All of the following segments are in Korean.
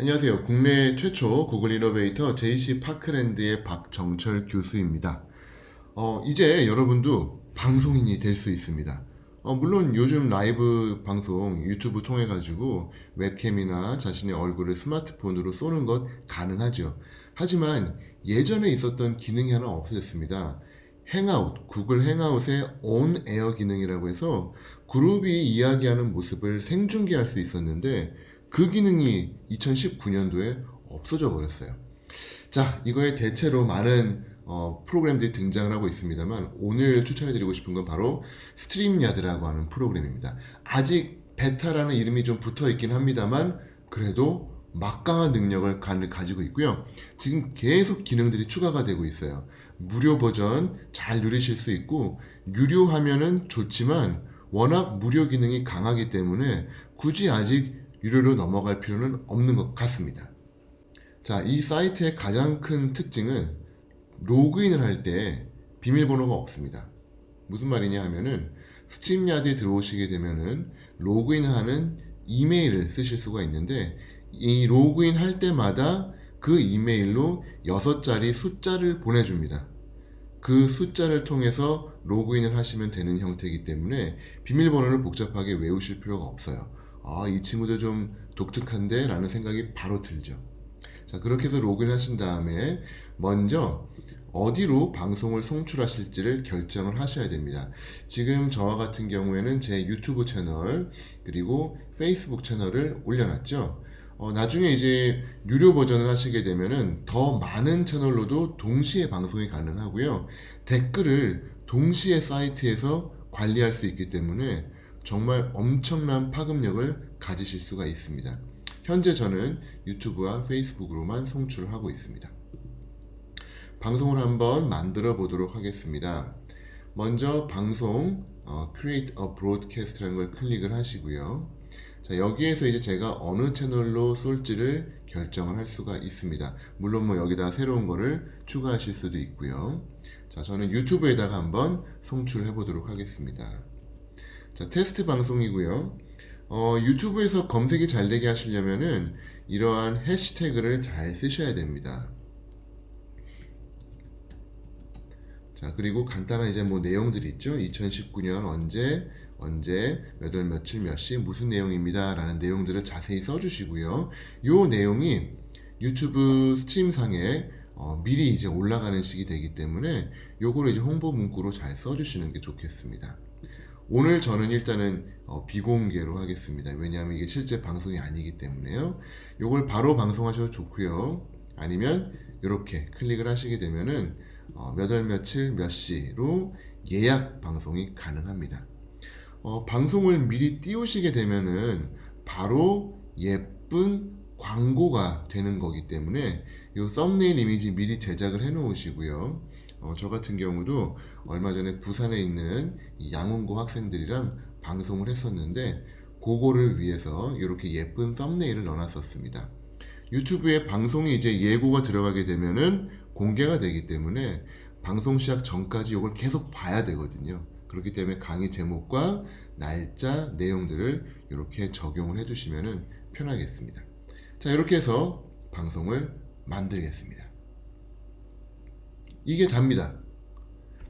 안녕하세요. 국내 최초 구글 이노베이터 JC 파크랜드의 박정철 교수입니다. 어, 이제 여러분도 방송인이 될 수 있습니다. 어, 물론 요즘 라이브 방송 유튜브 통해 가지고 웹캠이나 자신의 얼굴을 스마트폰으로 쏘는 것 가능하죠. 하지만 예전에 있었던 기능이 하나 없어졌습니다. 행아웃, 구글 행아웃의 온 에어 기능이라고 해서 그룹이 이야기하는 모습을 생중계할 수 있었는데 그 기능이 2019년도에 없어져 버렸어요. 자, 이거에 대체로 많은 어, 프로그램들이 등장을 하고 있습니다만 오늘 추천해드리고 싶은 건 바로 스트림야드라고 하는 프로그램입니다. 아직 베타라는 이름이 좀 붙어 있긴 합니다만 그래도 막강한 능력을 가- 가지고 있고요. 지금 계속 기능들이 추가가 되고 있어요. 무료 버전 잘 누리실 수 있고 유료하면은 좋지만 워낙 무료 기능이 강하기 때문에 굳이 아직 유료로 넘어갈 필요는 없는 것 같습니다. 자, 이 사이트의 가장 큰 특징은 로그인을 할 때 비밀번호가 없습니다. 무슨 말이냐 하면은 스트림야드에 들어오시게 되면은 로그인하는 이메일을 쓰실 수가 있는데 이 로그인 할 때마다 그 이메일로 6자리 숫자를 보내줍니다. 그 숫자를 통해서 로그인을 하시면 되는 형태이기 때문에 비밀번호를 복잡하게 외우실 필요가 없어요. 아, 이 친구들 좀 독특한데? 라는 생각이 바로 들죠. 자, 그렇게 해서 로그인 하신 다음에 먼저 어디로 방송을 송출하실지를 결정을 하셔야 됩니다. 지금 저와 같은 경우에는 제 유튜브 채널 그리고 페이스북 채널을 올려놨죠. 어, 나중에 이제 유료 버전을 하시게 되면은 더 많은 채널로도 동시에 방송이 가능하고요. 댓글을 동시에 사이트에서 관리할 수 있기 때문에 정말 엄청난 파급력을 가지실 수가 있습니다. 현재 저는 유튜브와 페이스북으로만 송출을 하고 있습니다. 방송을 한번 만들어 보도록 하겠습니다. 먼저 방송 어, Create a Broadcast라는 걸 클릭을 하시고요. 자, 여기에서 이제 제가 어느 채널로 쏠지를 결정을 할 수가 있습니다. 물론 뭐 여기다 새로운 거를 추가하실 수도 있고요. 자, 저는 유튜브에다가 한번 송출해 보도록 하겠습니다. 자, 테스트 방송이고요. 어, 유튜브에서 검색이 잘 되게 하시려면은 이러한 해시태그를 잘 쓰셔야 됩니다. 자, 그리고 간단한 이제 뭐 내용들이 있죠. 2019년 언제, 언제, 몇 월, 며칠, 몇 시, 무슨 내용입니다. 라는 내용들을 자세히 써주시고요. 요 내용이 유튜브 스트림상에 어, 미리 이제 올라가는 식이 되기 때문에 요거를 이제 홍보 문구로 잘 써주시는 게 좋겠습니다. 오늘 저는 일단은 어, 비공개로 하겠습니다. 왜냐하면 이게 실제 방송이 아니기 때문에요. 요걸 바로 방송하셔도 좋고요. 아니면 이렇게 클릭을 하시게 되면은 어, 몇월 며칠 몇 시로 예약 방송이 가능합니다. 어, 방송을 미리 띄우시게 되면은 바로 예쁜 광고가 되는 거기 때문에 이 썸네일 이미지 미리 제작을 해 놓으시고요. 어, 저 같은 경우도 얼마 전에 부산에 있는 이 양원고 학생들이랑 방송을 했었는데 그거를 위해서 이렇게 예쁜 썸네일을 넣어놨었습니다. 유튜브에 방송이 이제 예고가 들어가게 되면은 공개가 되기 때문에 방송 시작 전까지 이걸 계속 봐야 되거든요. 그렇기 때문에 강의 제목과 날짜, 내용들을 이렇게 적용을 해두시면 편하겠습니다. 자, 이렇게 해서 방송을 만들겠습니다. 이게 답니다.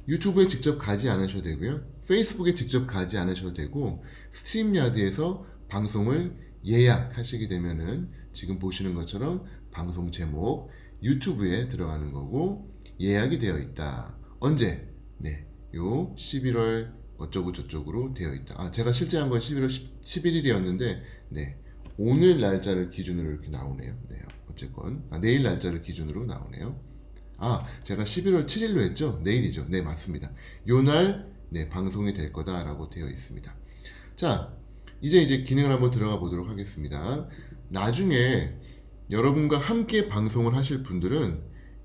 유튜브에 직접 가지 않으셔도 되고요. 페이스북에 직접 가지 않으셔도 되고 스트림야드에서 방송을 예약하시게 되면은 지금 보시는 것처럼 방송 제목 유튜브에 들어가는 거고 예약이 되어 있다. 언제? 네. 요 11월 어쩌고 저쩌고로 되어 있다. 아, 제가 실제 한 건 11월 10, 11일이었는데 네. 오늘 날짜를 기준으로 이렇게 나오네요. 네. 어쨌건 아, 내일 날짜를 기준으로 나오네요. 아, 제가 11월 7일로 했죠? 내일이죠. 네, 맞습니다. 요날 네, 방송이 될 거다라고 되어 있습니다. 자, 이제 이제 기능을 한번 들어가 보도록 하겠습니다. 나중에 여러분과 함께 방송을 하실 분들은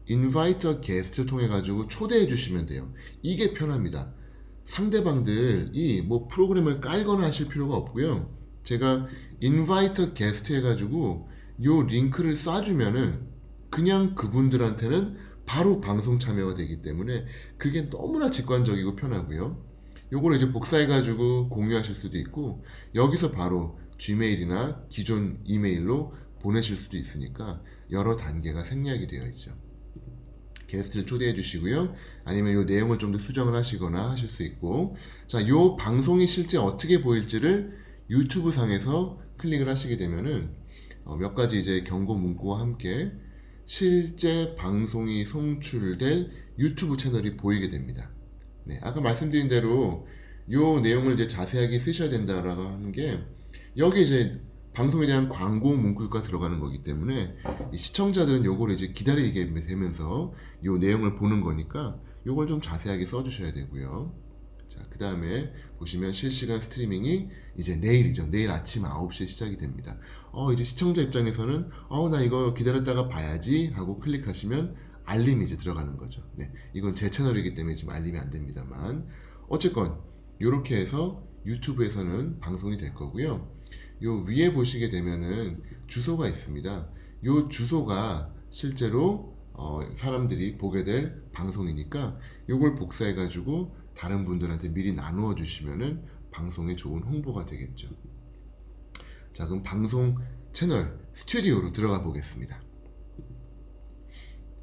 a guest를 통해 가지고 초대해 주시면 돼요. 이게 편합니다. 상대방들이 뭐 프로그램을 깔거나 하실 필요가 없고요. 제가 a guest 해 가지고 요 링크를 쏴 주면은 그냥 그분들한테는 바로 방송 참여가 되기 때문에 그게 너무나 직관적이고 편하고요. 요거를 이제 복사해 가지고 공유하실 수도 있고 여기서 바로 gmail이나 기존 이메일로 보내실 수도 있으니까 여러 단계가 생략이 되어 있죠. 게스트를 초대해 주시고요. 아니면 이 내용을 좀 더 수정을 하시거나 하실 수 있고 자, 이 방송이 실제 어떻게 보일지를 유튜브 상에서 클릭을 하시게 되면은 어, 몇 가지 이제 경고 문구와 함께 실제 방송이 송출될 유튜브 채널이 보이게 됩니다. 네, 아까 말씀드린 대로 이 내용을 이제 자세하게 쓰셔야 된다라고 하는 게 여기 이제 방송에 대한 광고 문구가 들어가는 거기 때문에 이 시청자들은 요거를 이제 기다리게 되면서 이 내용을 보는 거니까 요걸 좀 자세하게 써주셔야 되고요. 자, 그 다음에 보시면 실시간 스트리밍이 이제 내일이죠. 내일 아침 9시에 시작이 됩니다. 어, 이제 시청자 입장에서는 어, 나 이거 기다렸다가 봐야지 하고 클릭하시면 알림이 이제 들어가는 거죠. 네, 이건 제 채널이기 때문에 지금 알림이 안 됩니다만 어쨌건 이렇게 해서 유튜브에서는 방송이 될 거고요. 요 위에 보시게 되면은 주소가 있습니다. 요 주소가 실제로 어, 사람들이 보게 될 방송이니까 요걸 복사해 가지고 다른 분들한테 미리 나누어 주시면은 방송에 좋은 홍보가 되겠죠. 자, 그럼 방송 채널 스튜디오로 들어가 보겠습니다.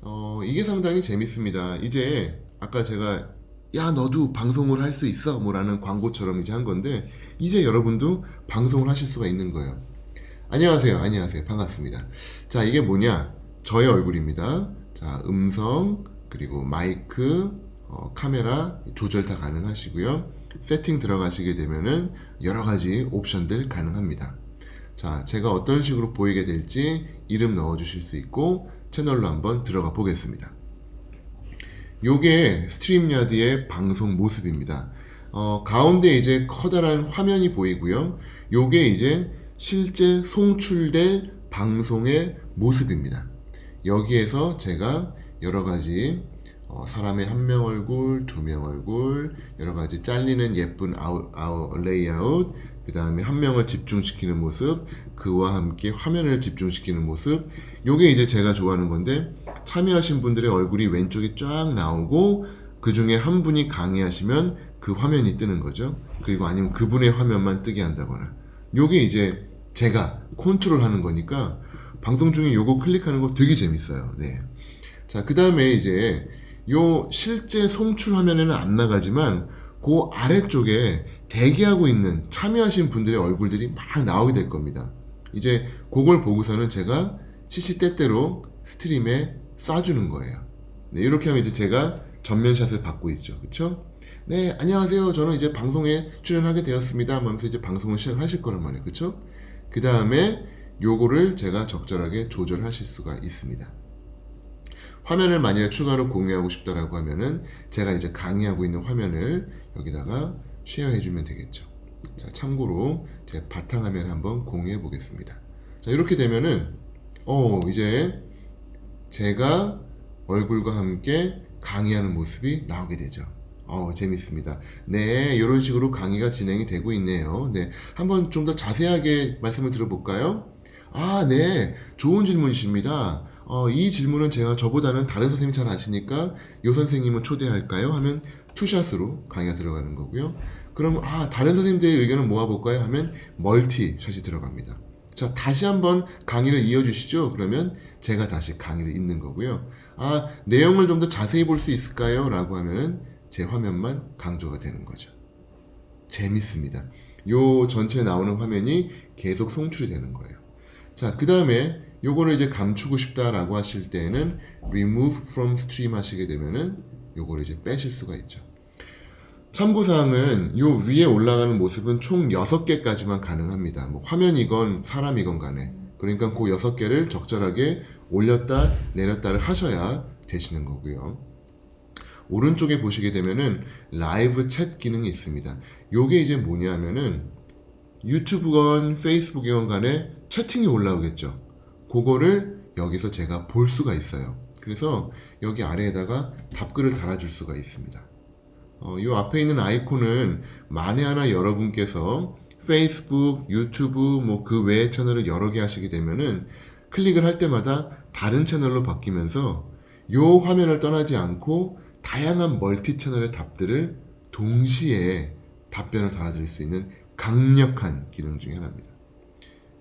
어, 이게 상당히 재밌습니다. 이제 아까 제가 야, 너도 방송을 할 수 있어 뭐라는 광고처럼 이제 한 건데 이제 여러분도 방송을 하실 수가 있는 거예요. 안녕하세요. 안녕하세요. 반갑습니다. 자, 이게 뭐냐? 저의 얼굴입니다. 자, 음성, 그리고 마이크, 어, 카메라 조절 다 가능하시고요. 세팅 들어가시게 되면은 여러 가지 옵션들 가능합니다. 자, 제가 어떤 식으로 보이게 될지 이름 넣어 주실 수 있고 채널로 한번 들어가 보겠습니다. 요게 스트림야드의 방송 모습입니다. 어, 가운데 이제 커다란 화면이 보이고요. 요게 이제 실제 송출될 방송의 모습입니다. 여기에서 제가 여러 가지 어, 사람의 한 명 얼굴, 두 명 얼굴, 여러 가지 잘리는 예쁜 아웃, 아웃 레이아웃, 그 다음에 한 명을 집중시키는 모습, 그와 함께 화면을 집중시키는 모습, 요게 이제 제가 좋아하는 건데, 참여하신 분들의 얼굴이 왼쪽에 쫙 나오고, 그 중에 한 분이 강의하시면 그 화면이 뜨는 거죠. 그리고 아니면 그분의 화면만 뜨게 한다거나. 요게 이제 제가 컨트롤 하는 거니까, 방송 중에 요거 클릭하는 거 되게 재밌어요. 네. 자, 그 다음에 이제 요 실제 송출 화면에는 안 나가지만 그 아래쪽에 대기하고 있는 참여하신 분들의 얼굴들이 막 나오게 될 겁니다. 이제 그걸 보고서는 제가 시시때때로 스트림에 쏴주는 거예요. 네, 이렇게 하면 이제 제가 전면샷을 받고 있죠. 그쵸? 네, 안녕하세요. 저는 이제 방송에 출연하게 되었습니다. 하면서 이제 방송을 시작하실 거란 말이에요. 그쵸? 그 다음에 요거를 제가 적절하게 조절하실 수가 있습니다. 화면을 만약에 추가로 공유하고 싶다라고 하면은 제가 이제 강의하고 있는 화면을 여기다가 쉐어해 주면 되겠죠. 자, 참고로 제 바탕화면 한번 공유해 보겠습니다. 자, 이렇게 되면은 어, 이제 제가 얼굴과 함께 강의하는 모습이 나오게 되죠. 어, 재밌습니다. 네, 이런 식으로 강의가 진행이 되고 있네요. 네, 한번 좀 더 자세하게 말씀을 들어볼까요? 아, 네, 좋은 질문이십니다. 어, 이 질문은 제가 저보다는 다른 선생님이 잘 아시니까 요 선생님은 초대할까요? 하면 투샷으로 강의가 들어가는 거고요. 그럼 아 다른 선생님들의 의견을 모아볼까요? 하면 멀티샷이 들어갑니다. 자 다시 한번 강의를 이어주시죠. 그러면 제가 다시 강의를 잇는 거고요. 아 내용을 좀 더 자세히 볼 수 있을까요? 라고 하면은 제 화면만 강조가 되는 거죠. 재밌습니다. 요 전체 나오는 화면이 계속 송출이 되는 거예요. 자, 그 다음에 요거를 이제 감추고 싶다라고 하실 때는 remove from stream 하시게 되면은 요거를 이제 빼실 수가 있죠. 참고사항은 요 위에 올라가는 모습은 총 6개까지만 가능합니다. 뭐 화면이건 사람이건 간에. 그러니까 그 6개를 적절하게 올렸다 내렸다를 하셔야 되시는 거고요. 오른쪽에 보시게 되면은 라이브 챗 기능이 있습니다. 요게 이제 뭐냐면은 유튜브건 페이스북이건 간에 채팅이 올라오겠죠. 그거를 여기서 제가 볼 수가 있어요. 그래서 여기 아래에다가 답글을 달아줄 수가 있습니다. 어, 이 앞에 있는 아이콘은 만에 하나 여러분께서 페이스북, 유튜브, 뭐 그 외의 채널을 여러 개 하시게 되면은 클릭을 할 때마다 다른 채널로 바뀌면서 이 화면을 떠나지 않고 다양한 멀티 채널의 답들을 동시에 답변을 달아드릴 수 있는 강력한 기능 중에 하나입니다.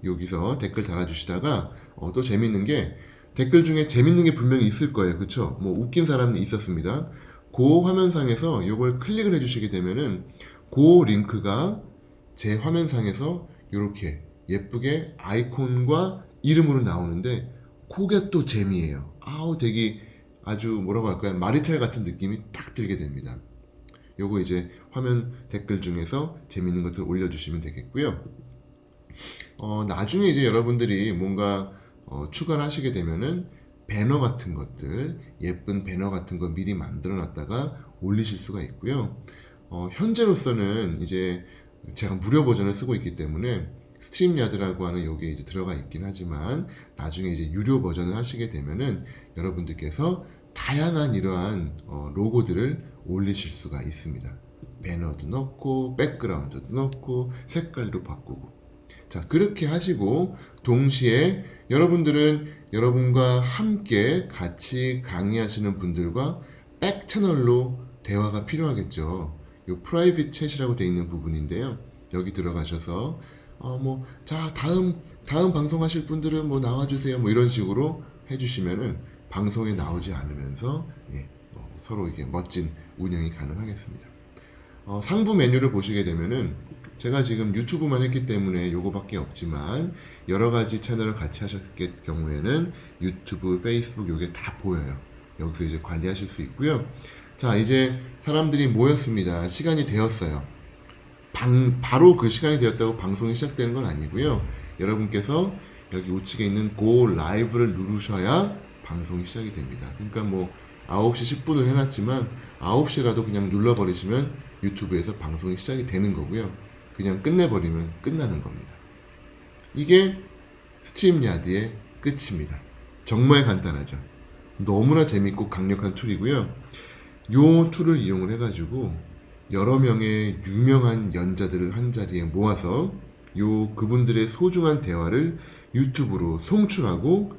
여기서 댓글 달아주시다가 어, 또 재밌는 게 댓글 중에 재밌는 게 분명히 있을 거예요. 그쵸? 뭐 웃긴 사람이 있었습니다. 그 화면상에서 이걸 클릭을 해주시게 되면은 그 링크가 제 화면상에서 이렇게 예쁘게 아이콘과 이름으로 나오는데 그게 또 재미예요. 아우 되게 아주 뭐라고 할까요? 마리텔 같은 느낌이 딱 들게 됩니다. 요거 이제 화면 댓글 중에서 재밌는 것들 올려주시면 되겠고요. 어, 나중에 이제 여러분들이 뭔가 어, 추가를 하시게 되면은 배너 같은 것들, 예쁜 배너 같은 거 미리 만들어 놨다가 올리실 수가 있고요. 어, 현재로서는 이제 제가 무료 버전을 쓰고 있기 때문에 스트림야드라고 하는 요게 이제 들어가 있긴 하지만 나중에 이제 유료 버전을 하시게 되면은 여러분들께서 다양한 이러한 어, 로고들을 올리실 수가 있습니다. 배너도 넣고 백그라운드도 넣고 색깔도 바꾸고 자 그렇게 하시고 동시에 여러분들은 여러분과 함께 같이 강의하시는 분들과 백 채널로 대화가 필요하겠죠. 요 프라이빗 챗이라고 되어 있는 부분인데요. 여기 들어가셔서 어 뭐 자 다음 다음 방송 하실 분들은 뭐 나와 주세요 뭐 이런 식으로 해 주시면은 방송에 나오지 않으면서 예, 뭐 서로 이게 멋진 운영이 가능하겠습니다. 어, 상부 메뉴를 보시게 되면은 제가 지금 유튜브만 했기 때문에 요거밖에 없지만 여러 가지 채널을 같이 하셨을 경우에는 유튜브, 페이스북 요게 다 보여요. 여기서 이제 관리하실 수 있고요. 자, 이제 사람들이 모였습니다. 시간이 되었어요. 방, 바로 그 시간이 되었다고 방송이 시작되는 건 아니고요. 여러분께서 여기 우측에 있는 고 라이브를 누르셔야 방송이 시작이 됩니다. 그러니까 뭐 9시 10분을 해놨지만 9시라도 그냥 눌러버리시면 유튜브에서 방송이 시작이 되는 거고요. 그냥 끝내버리면 끝나는 겁니다. 이게 스트림야드의 끝입니다. 정말 간단하죠. 너무나 재밌고 강력한 툴이고요. 요 툴을 이용을 해가지고 여러 명의 유명한 연자들을 한 자리에 모아서 요 그분들의 소중한 대화를 유튜브로 송출하고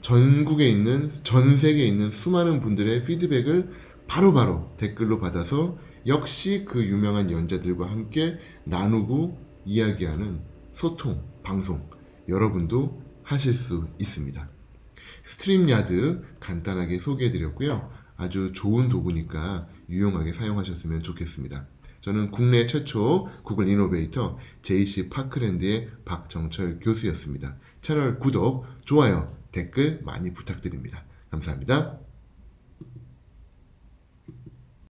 전국에 있는 전 세계에 있는 수많은 분들의 피드백을 바로바로 댓글로 받아서 역시 그 유명한 연자들과 함께 나누고 이야기하는 소통 방송 여러분도 하실 수 있습니다. 스트림야드 간단하게 소개해드렸고요. 아주 좋은 도구니까 유용하게 사용하셨으면 좋겠습니다. 저는 국내 최초 구글 이노베이터 JC 파크랜드의 박정철 교수였습니다. 채널 구독, 좋아요, 댓글 많이 부탁드립니다. 감사합니다.